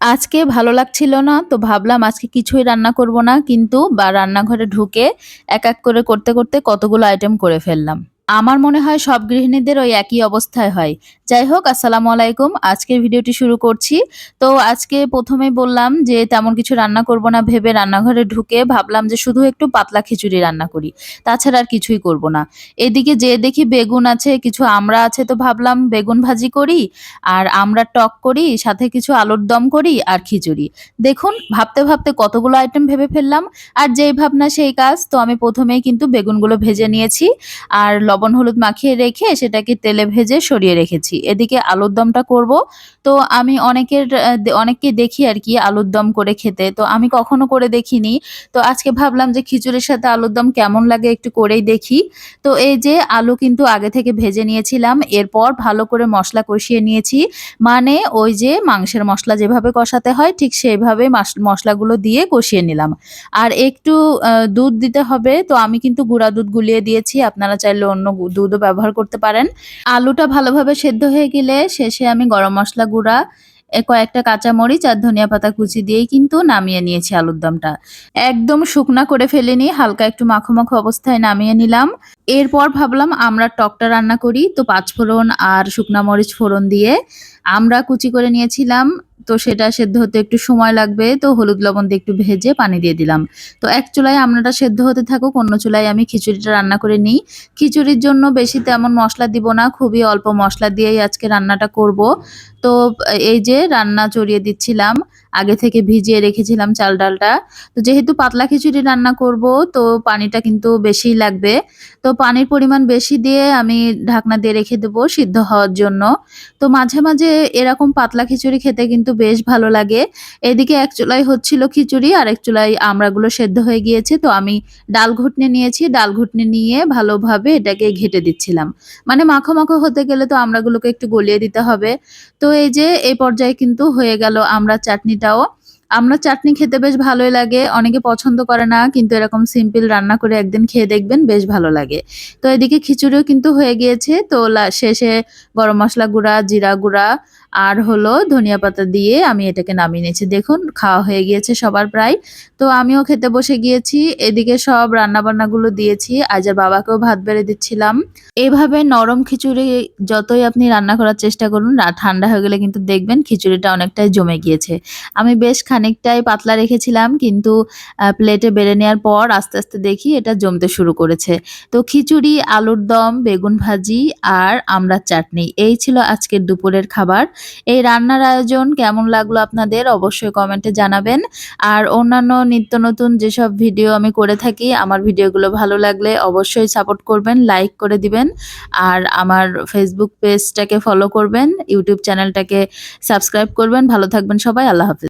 আজকে ভালো লাগছিল না, তো ভাবলাম আজকে কিছুই রান্না করব না, কিন্তু বা রান্নাঘরে ঢুকে এক এক করে করতে করতে কতগুলো আইটেম করে ফেললাম। আমার মনে হয় সব গৃহিণীদের ওই একই অবস্থায় হয়। যাই হোক, আসসালামু আলাইকুম। আজকের ভিডিওটি শুরু করছি। তো আজকে প্রথমে বললাম যে তেমন কিছু রান্না করব না, ভেবে রান্নাঘরে ঢুকে ভাবলাম যে শুধু একটু পাতলা খিচুড়ি রান্না করি। তাছাড়া আর কিছুই করব না। এদিকে যে দেখি বেগুন আছে, কিছু আমড়া আছে তো ভাবলাম বেগুন ভাজি করি, আর আমরা টক করি, সাথে কিছু আলুর দম করি আর খিচুড়ি। দেখুন, ভাবতে ভাবতে কতগুলো আইটেম ভেবে ফেললাম। আর যেই ভাবনা সেই কাজ, তো আমি প্রথমেই কিন্তু বেগুনগুলো ভেজে নিয়েছি। আর লবণ হলুদ মাখিয়ে রেখে সেটাকে তেলে ভেজে সরিয়ে রেখেছি। এদিকে আলুর দমটা করব। তো আমি অনেকের, অনেককে দেখি আর কি আলুর দম করে খেতে। তো আমি কখনো করে দেখিনি। তো আজকে ভাবলাম যে খিচুড়ির সাথে আলুর দম কেমন লাগে একটু করেই দেখি। তো এই যে আলু কিন্তু আগে থেকে ভেজে নিয়েছিলাম, এরপর ভালো করে মশলা কষিয়ে নিয়েছি। মানে ওই যে মাংসের মশলা যেভাবে কষাতে হয়, ঠিক সেইভাবে মশলাগুলো দিয়ে কষিয়ে নিলাম। আর একটু দুধ দিতে হবে। তো আমি কিন্তু গুঁড়া দুধ গুলিয়ে দিয়েছি। আপনারা চাইলে অন্য দুধও ব্যবহার করতে পারেন। আলুটা ভালোভাবে সেদ্ধ হয়ে গেলে শেষে আমি গরম মশলা গুঁড়া কয়েকটা কাঁচামরিচ আর ধনিয়া পাতা কুচি দিয়েই কিন্তু নামিয়ে নিয়েছি আলুর দমটা। একদম শুকনা করে ফেলিনি, হালকা একটু মাখো মাখো অবস্থায় নামিয়ে নিলাম। এরপর ভাবলাম আমরা টকটা রান্না করি, তো পাঁচ ফোড়ন আর শুকনা মরিচ ফোড়ন দিয়ে আমরা কুচি করে নিয়েছিলাম, তো সেটা সেদ্ধ হতে একটু সময় লাগবে, তো হলুদ লবণ দিয়ে একটু ভেজে পানি দিয়ে দিলাম। তো এক চুলায় আমরাটা সেদ্ধ হতে থাকুক, অন্য চুলায় আমি খিচুড়িটা রান্না করে নিই। খিচুড়ির জন্য বেশি তেমন মশলা দিব না, খুবই অল্প মশলা দিয়েই আজকে রান্নাটা করব। তো এই যে রান্না চড়িয়ে দিচ্ছিলাম, আগে থেকে ভিজিয়ে রেখেছিলাম চাল ডালটা। তো যেহেতু পাতলা খিচুড়ি রান্না করব, তো পানিটা কিন্তু বেশিই লাগবে। তো পানির পরিমাণ বেশি দিয়ে আমি ঢাকনা দিয়ে রেখে দেবো সিদ্ধ হওয়ার জন্য। তো মাঝে মাঝে এরকম পাতলা খিচুড়ি খেতে কিন্তু বেশ ভালো লাগে। এদিকে এক চুলাই হচ্ছিল খিচুড়ি, আর এক চুলাই আমড়াগুলো সেদ্ধ হয়ে গিয়েছে। তো আমি ডাল ঘুটনি নিয়েছি, ডাল ঘুটনি নিয়ে ভালোভাবে এটাকে ঘেটে দিচ্ছিলাম। মানে মাখো মাখো হতে গেলে তো আমড়াগুলোকে একটু গলিয়ে দিতে হবে। তো এই যে, এই পর্যায়ে কিন্তু হয়ে গেল আমরা চাটনিটাও। আমরা চাটনি খেতে বেশ ভালোই লাগে। অনেকে পছন্দ করে না, কিন্তু এরকম সিম্পল রান্না করে একদিন খেয়ে দেখবেন বেশ ভালো লাগে। তো এদিকে খিচুড়িও কিন্তু হয়ে গিয়েছে। তো শেষে গরম মশলা গুঁড়া, জিরা গুঁড়া আর হলো ধনিয়া পাতা দিয়ে আমি এটাকে নামিয়ে নিয়েছি। দেখুন, খাওয়া হয়ে গিয়েছে সবার প্রায়। তো আমিও খেতে বসে গিয়েছি। এদিকে সব রান্না বান্নাগুলো দিয়েছি। আজ আর বাবাকেও ভাত বেড়ে দিচ্ছিলাম। এভাবে নরম খিচুড়ি যতই আপনি রান্না করার চেষ্টা করুন ঠান্ডা হয়ে গেলে কিন্তু দেখবেন খিচুড়িটা অনেকটাই জমে গিয়েছে। আমি বেশ খানিকটাই পাতলা রেখেছিলাম, কিন্তু প্লেটে বেড়ে নেওয়ার পর আস্তে আস্তে দেখি এটা জমতে শুরু করেছে। তো খিচুড়ি, আলুর দম, বেগুন ভাজি আর আমড়ার চাটনি, এই ছিল আজকের দুপুরের খাবার। এই রান্নার আয়োজন কেমন লাগল আপনাদের অবশ্যই কমেন্টে জানাবেন। আর অন্যান্য নিত্য নতুন যেসব ভিডিও আমি করে থাকি, আমার ভিডিওগুলো ভালো লাগলে অবশ্যই সাপোর্ট করবেন, লাইক করে দিবেন। আর আমার ফেসবুক পেজটাকে ফলো করবেন ইউটিউব চ্যানেলটাকে সাবস্ক্রাইব করবেন। ভালো থাকবেন সবাই, আল্লাহ হাফিজ।